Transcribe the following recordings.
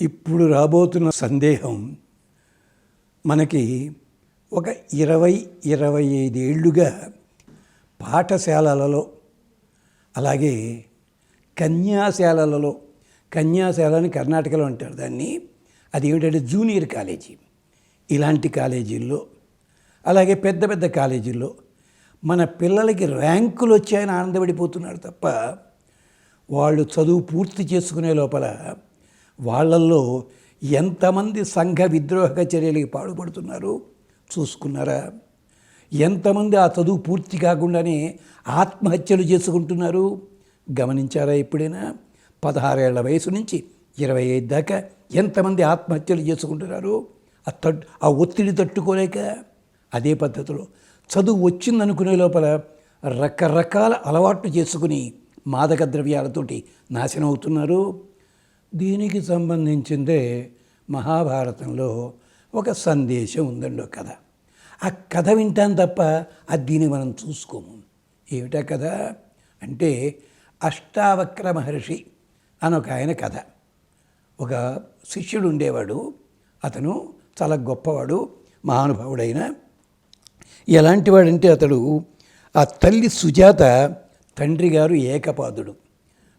ఇప్పుడు రాబోతున్న సందేహం మనకి ఒక ఇరవై ఇరవై ఐదేళ్ళుగా పాఠశాలలలో అలాగే కన్యాశాలలలో కన్యాశాలని కర్ణాటకలో అంటారు దాన్ని. అది ఏమిటంటే జూనియర్ కాలేజీ. ఇలాంటి కాలేజీల్లో అలాగే పెద్ద పెద్ద కాలేజీల్లో మన పిల్లలకి ర్యాంకులు వచ్చాయని ఆనందపడిపోతున్నారు తప్ప వాళ్ళు చదువు పూర్తి చేసుకునే లోపల వాళ్ళల్లో ఎంతమంది సంఘ విద్రోహక చర్యలకి పాడుపడుతున్నారు? చూసుకున్నారా? ఎంతమంది ఆ చదువు పూర్తి కాకుండానే ఆత్మహత్యలు చేసుకుంటున్నారు? గమనించారా ఎప్పుడైనా? పదహారేళ్ళ వయసు నుంచి ఇరవై ఐదు దాకా ఎంతమంది ఆత్మహత్యలు చేసుకుంటున్నారు? ఆ తట్టు ఆ ఒత్తిడి తట్టుకోలేక? అదే పద్ధతిలో చదువు వచ్చిందనుకునే లోపల రకరకాల అలవాట్లు చేసుకుని మాదక ద్రవ్యాలతోటి నాశనం అవుతున్నారు? దీనికి సంబంధించిందే మహాభారతంలో ఒక సందేశం ఉందండి ఒక కథ. ఆ కథ వింటాం తప్ప అది దీన్ని మనం చూసుకోము. ఏమిటా కథ? అంటే అష్టావక్ర మహర్షి అని ఒక ఆయన కథ. ఒక శిష్యుడు ఉండేవాడు. అతను చాలా గొప్పవాడు మహానుభావుడైన. ఎలాంటి వాడంటే అతడు ఆ తల్లి సుజాత తండ్రి గారు ఏకపాదుడు.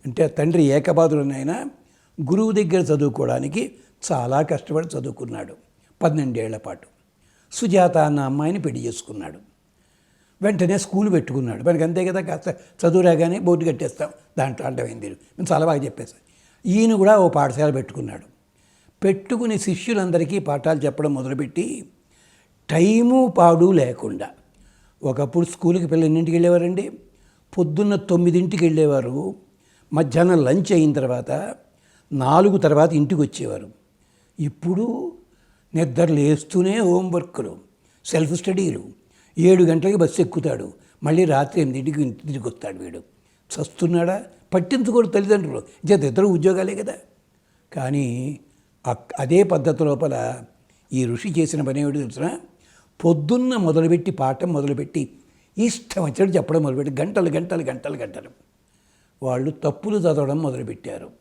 అంటే ఆ తండ్రి ఏకపాదుడు గురువు దగ్గర చదువుకోవడానికి చాలా కష్టపడి చదువుకున్నాడు. పన్నెండేళ్ళ పాటు. సుజాత అన్న అమ్మాయిని పెళ్ళి చేసుకున్నాడు. వెంటనే స్కూల్ పెట్టుకున్నాడు. మనకి అంతే కదా కాస్త చదువు రాగానే బోర్డు కట్టేస్తాం. దాంట్లో అంటమైంది మేము చాలా బాగా చెప్పేస్తాం ఈయన కూడా ఓ పాఠశాల పెట్టుకున్నాడు. పెట్టుకుని శిష్యులందరికీ పాఠాలు చెప్పడం మొదలుపెట్టి టైము పాడు లేకుండా ఒకప్పుడు స్కూల్కి పిల్లలు ఎన్నింటికి వెళ్ళేవారండి? పొద్దున్న తొమ్మిదింటికి వెళ్ళేవారు. మధ్యాహ్నం లంచ్ అయిన తర్వాత నాలుగు తర్వాత ఇంటికి వచ్చేవారు. ఇప్పుడు నిద్ర లేస్తూనే హోంవర్క్లు సెల్ఫ్ స్టడీలు ఏడు గంటలకి బస్సు ఎక్కుతాడు. మళ్ళీ రాత్రి ఎనిమిదింటికి ఇంటి తిరిగి వస్తాడు వీడు. చస్తున్నాడా? పట్టించుకోడు తల్లిదండ్రులు. చేత ఇద్దరు ఉద్యోగాలే కదా. కానీ అదే పద్ధతి లోపల ఈ ఋషి చేసిన పని ఏమిటి తెలిసిన పొద్దున్న మొదలుపెట్టి పాఠం మొదలుపెట్టి ఇష్టం వచ్చాడు చెప్పడం మొదలుపెట్టి గంటలు గంటలు గంటలు గంటలు. వాళ్ళు తప్పులు చదవడం మొదలుపెట్టారు.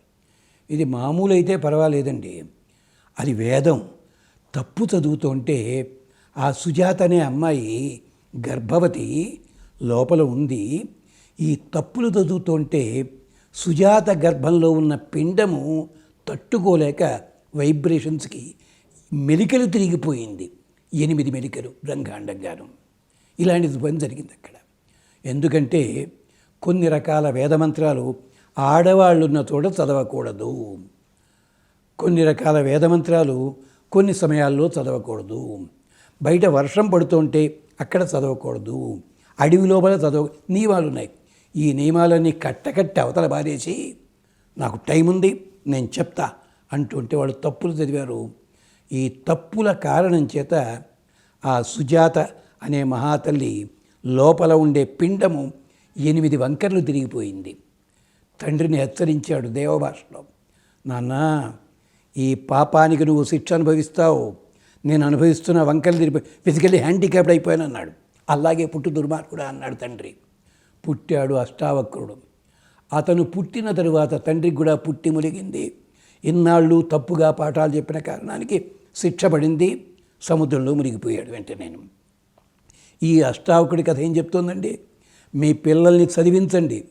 ఇది మామూలు అయితే పర్వాలేదండి. అది వేదం. తప్పు చదువుతుంటే ఆ సుజాత అనే అమ్మాయి గర్భవతి లోపల ఉంది. ఈ తప్పులు చదువుతుంటే సుజాత గర్భంలో ఉన్న పిండము తట్టుకోలేక వైబ్రేషన్స్కి మెలికలు తిరిగిపోయింది. ఎనిమిది మెలికలు బ్రహ్మాండంగాను ఇలాంటి పని జరిగింది అక్కడ. ఎందుకంటే కొన్ని రకాల వేదమంత్రాలు ఆడవాళ్ళున్న చోట చదవకూడదు. కొన్ని రకాల వేదమంత్రాలు కొన్ని సమయాల్లో చదవకూడదు. బయట వర్షం పడుతుంటే అక్కడ చదవకూడదు. అడవి లోపల చదవ నియమాలు ఉన్నాయి ఈ నియమాలన్నీ కట్టకట్టి అవతల బారేసి నాకు టైం ఉంది నేను చెప్తా అంటుంటే వాళ్ళు తప్పులు చదివారు. ఈ తప్పుల కారణం చేత ఆ సుజాత అనే మహాతల్లి లోపల ఉండే పిండము ఎనిమిది వంకర్లు తిరిగిపోయింది. తండ్రిని హెచ్చరించాడు దేవభాషలో. నాన్న ఈ పాపానికి నువ్వు శిక్ష అనుభవిస్తావు. నేను అనుభవిస్తున్న వంకలు తిరిగి ఫిజికల్లీ హ్యాండిక్యాప్డ్ అయిపోయాను అన్నాడు. అలాగే పుట్టు దుర్మార్గుడు అన్నాడు తండ్రి. పుట్టాడు అష్టావక్రుడు. అతను పుట్టిన తరువాత తండ్రికి కూడా పుట్టి ములిగింది. ఇన్నాళ్ళు తప్పుగా పాఠాలు చెప్పిన కారణానికి శిక్ష పడింది. సముద్రంలో మునిగిపోయాడు వెంటనే. ఈ అష్టావకుడి కథ ఏం చెప్తోందండి? మీ పిల్లల్ని చదివించండి.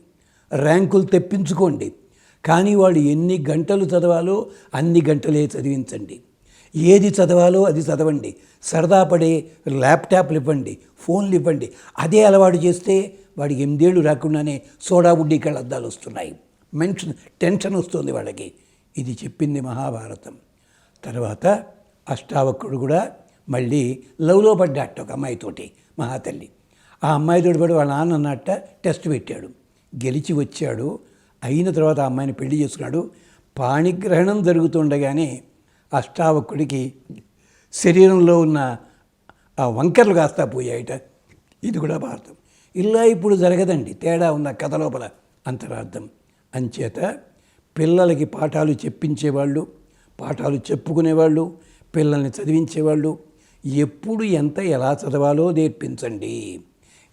ర్యాంకులు తెప్పించుకోండి. కానీ వాడు ఎన్ని గంటలు చదవాలో అన్ని గంటలే చదివించండి. ఏది చదవాలో అది చదవండి. సరదా పడే ల్యాప్టాప్లు ఇవ్వండి ఫోన్లు ఇవ్వండి. అదే అలవాటు చేస్తే వాడికి ఎనిమిదేళ్ళు రాకుండానే సోడా బుడ్డి కళ్ళద్దాలు వస్తున్నాయి. మెన్షన్ టెన్షన్ వస్తుంది వాళ్ళకి. ఇది చెప్పింది మహాభారతం. తర్వాత అష్టావకుడు కూడా మళ్ళీ లవ్లో పడ్డాట ఒక అమ్మాయితోటి మహాతల్లి. ఆ అమ్మాయితోటి పడి వాళ్ళ నాన్న అన్నట్ట టెస్ట్ పెట్టాడు. గెలిచి వచ్చాడు. అయిన తర్వాత ఆ అమ్మాయిని పెళ్ళి చేసుకున్నాడు. పాణిగ్రహణం జరుగుతుండగానే అష్టావకుడికి శరీరంలో ఉన్న ఆ వంకర్లు కాస్తా పోయాయిట. ఇది కూడా భారతం. ఇలా ఇప్పుడు జరగదండి. తేడా ఉన్న కథ లోపల అంతరార్థం. అంచేత పిల్లలకి పాఠాలు చెప్పించేవాళ్ళు పాఠాలు చెప్పుకునేవాళ్ళు పిల్లల్ని చదివించేవాళ్ళు ఎప్పుడు ఎంత ఎలా చదవాలో నేర్పించండి.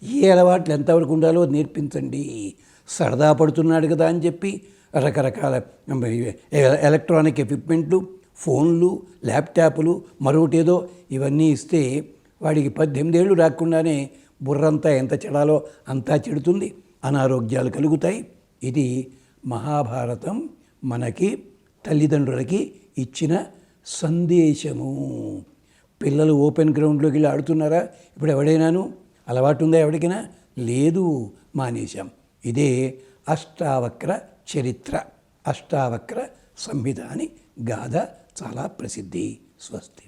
ఏ అలవాట్లు ఎంతవరకు ఉండాలో నేర్పించండి. సరదా పడుతున్నాడు కదా అని చెప్పి రకరకాల ఎలక్ట్రానిక్ ఎక్విప్మెంట్లు ఫోన్లు ల్యాప్టాప్లు మరొకటేదో ఇవన్నీ ఇస్తే వాడికి పద్దెనిమిదేళ్ళు రాకుండానే బుర్రంతా ఎంత చెడాలో అంతా చెడుతుంది. అనారోగ్యాలు కలుగుతాయి. ఇది మహాభారతం మనకి తల్లిదండ్రులకి ఇచ్చిన సందేశము. పిల్లలు ఓపెన్ గ్రౌండ్లోకి వెళ్ళి ఆడుతున్నారా? ఇప్పుడు ఎవడైనాను? అలవాటు ఉందా ఎవరికైనా? లేదు మానేశాం. ఇదే అష్టావక్ర చరిత్ర. అష్టావక్ర సంహిత అని గాథ చాలా ప్రసిద్ధి. స్వస్తి.